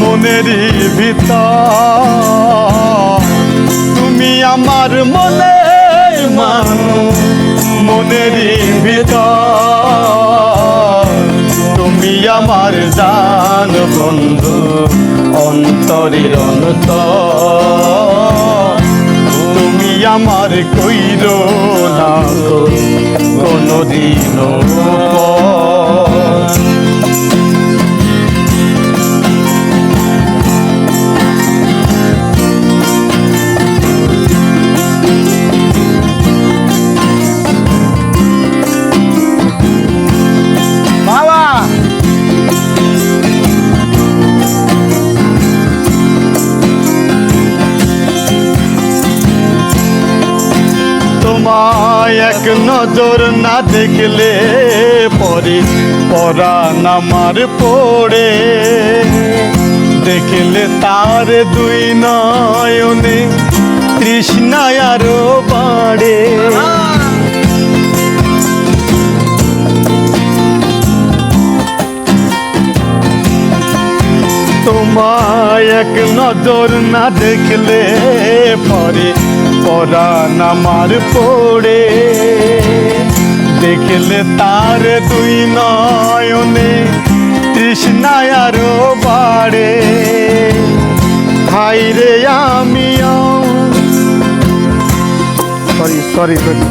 মনেরই ভিতর। তুমি আমার মনে মানো মনেরই ভিতর। তুমি আমার জান বন্ধু, অন্তরের অন্তর। তুমি আমার কইর এক নজর না দেখলে পরে পরাণ আমার পড়ে। দেখলে তার দুই নয়নে তৃষ্ণায় আরও বাড়ে। তোমায় এক নজর না দেখলে পরে পরাণ আমার পড়ে। দেখলে তার দুই নয়নে তৃষ্ণায় আরও বাড়ে। ভাই রে আমিও। Sorry sorry sorry